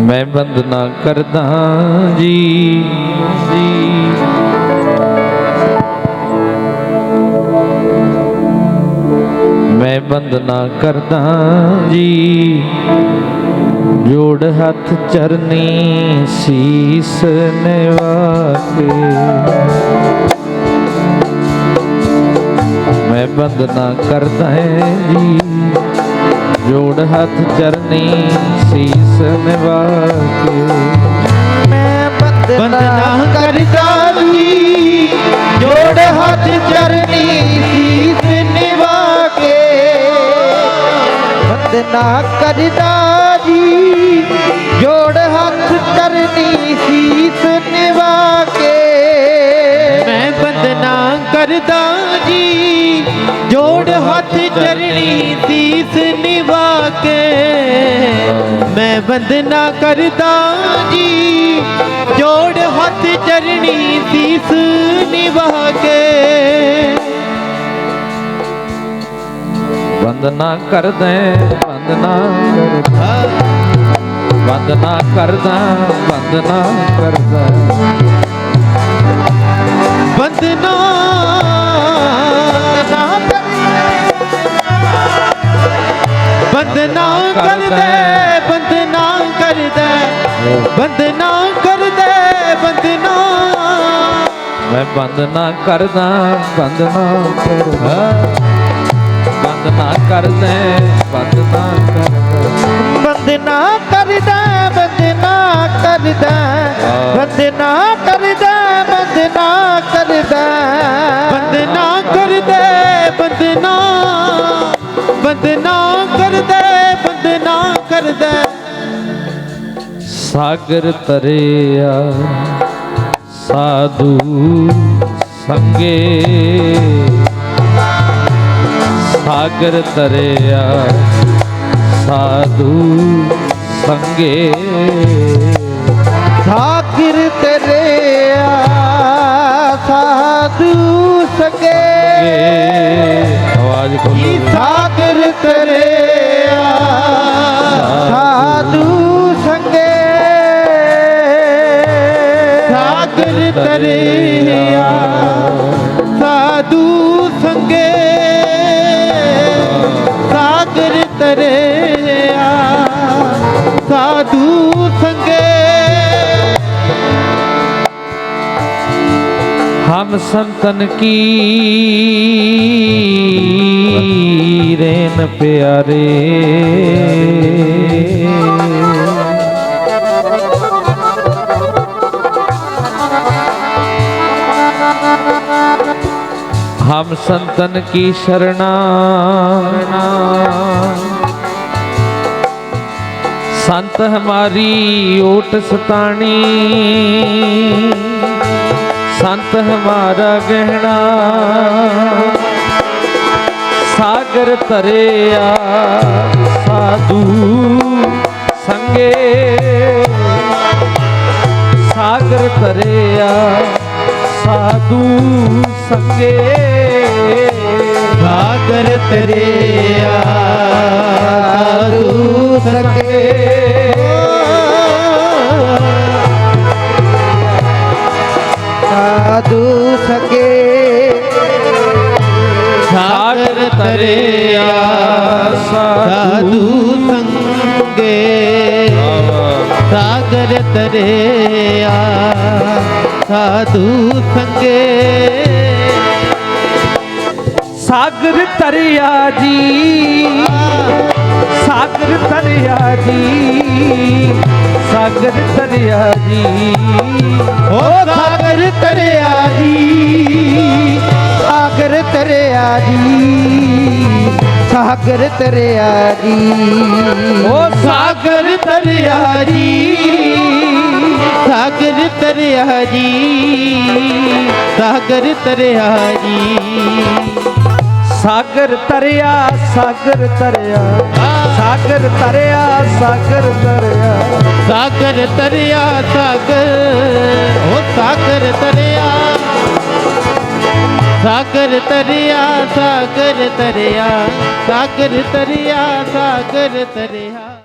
ਮੈਂ ਬੰਦਨਾ ਕਰਦਾ ਜੀ। ਜੀ ਮੈਂ ਬੰਦਨਾ ਕਰਦਾ ਜੀ। ਜੋੜ ਹੱਥ ਚਰਨੀ ਸੀਸ ਨਿਵਾਕੇ ਮੈਂ ਬੰਦਨਾ ਕਰਦਾ ਹੈ ਜੀ। ਜੋੜ ਹੱਥ अपनी शीस में वाके मैं बदना करता थी जोड़ हाथ चरनी शीस निभा के बदना करता जी जोड़ हाथ चरनी शीस निभा के मैं बदना करता जी जोड़ हाथ चरनी शीस निभा के ਮੈਂ ਬੰਦਨਾ ਕਰਦਾ ਜੀ। ਜੋੜ ਹੱਥ ਚਰਨੀ ਸੀਸ ਨਿਵਾ ਕੇ। ਬੰਦਨਾ ਕਰਦਾ ਬੰਦਨਾ ਕਰਦਾ। ਬੰਦਨਾ ਕਰਦਾ ਬੰਦਨਾ ਕਰਦਾ। ਬੰਦਨਾ ਬੰਦਨਾ ਕਰਦੇ ਬੰਦਨਾ ਮੈਂ ਬੰਦਨਾ ਕਰਦਾ ਬੰਦਨਾ ਕਰਦਾ ਬੰਦਨਾ ਕਰਦੇ ਬੰਦਨਾ ਕਰਦਾ ਬੰਦਨਾ ਕਰਦਾ ਬੰਦਨਾ ਕਰਦਾ ਬੰਦਨਾ ਕਰਦਾ ਬੰਦਨਾ ਕਰਦਾ ਬੰਦਨਾ ਕਰਦੇ ਬੰਦਨਾ ਬੰਦਨਾ ਕਰਦੇ ਬੰਦਨਾ ਕਰਦੇ ਸਾਗਰ ਤਰਿਆ ਸਾਧੂ ਸੰਗੇ। ਸਾਗਰ ਤਰਿਆ ਸਾਧੂ ਸੰਗੇ। ਸਾਗਰ ਤੇਰੇ ਆ ਸਾਧੂ ਸਕੇ ਆਵਾਜ਼ ਖੋਲੋ। ਸਾਗਰ ਤੇਰੇ ਤਰਿਆ ਸਾਧੂ ਸੰਗੇ ਸਾਗਰ ਤਰਿਆ ਸਾਧੂ ਹਮ ਸੰਤਨ ਕੀ ਪਿਆਰੇ। हम संतन की शरणा संत हमारी ओट सतानी संत हमारा गहना सागर तरेया साधु संगे सागर तरेया साधु संगे ਸਾਗਰ ਤਰਿਆ ਸਾਧੂ ਸਕੇ। ਸਾਗਰ ਤਰਿਆ ਸਾਧੂ ਸੰਗੇ। ਸਾਗਰ ਤਰਿਆ ਸਾਧੂ ਸੰਗੇ। ਸਾਗਰ ਤਰਿਆ ਜੀ। ਸਾਗਰ ਤਰਿਆ ਜੀ। ਸਾਗਰ ਤਰਿਆ ਜੀ। ਓ ਸਾਗਰ ਤਰਿਆ ਜੀ। ਸਾਗਰ ਤਰਿਆ ਜੀ। ਸਾਗਰ ਤਰਿਆ ਜੀ। ਓ ਸਾਗਰ ਤਰਿਆ ਜੀ। ਸਾਗਰ ਤਰਿਆ ਜੀ। ਸਾਗਰ ਤਰਿਆ ਜੀ। ਸਾਗਰ ਤਰਿਆ ਸਾਗਰ ਤਰਿਆ। ਸਾਗਰ ਤਰਿਆ ਸਾਗਰ ਤਰਿਆ। ਸਾਗਰ ਤਰਿਆ, ਸਾਗਰ ਉਹ ਸਾਗਰ ਤਰਿਆ। ਸਾਗਰ ਤਰਿਆ ਸਾਗਰ ਤਰਿਆ। ਸਾਗਰ ਤਰਿਆ ਸਾਗਰ ਤਰਿਆ।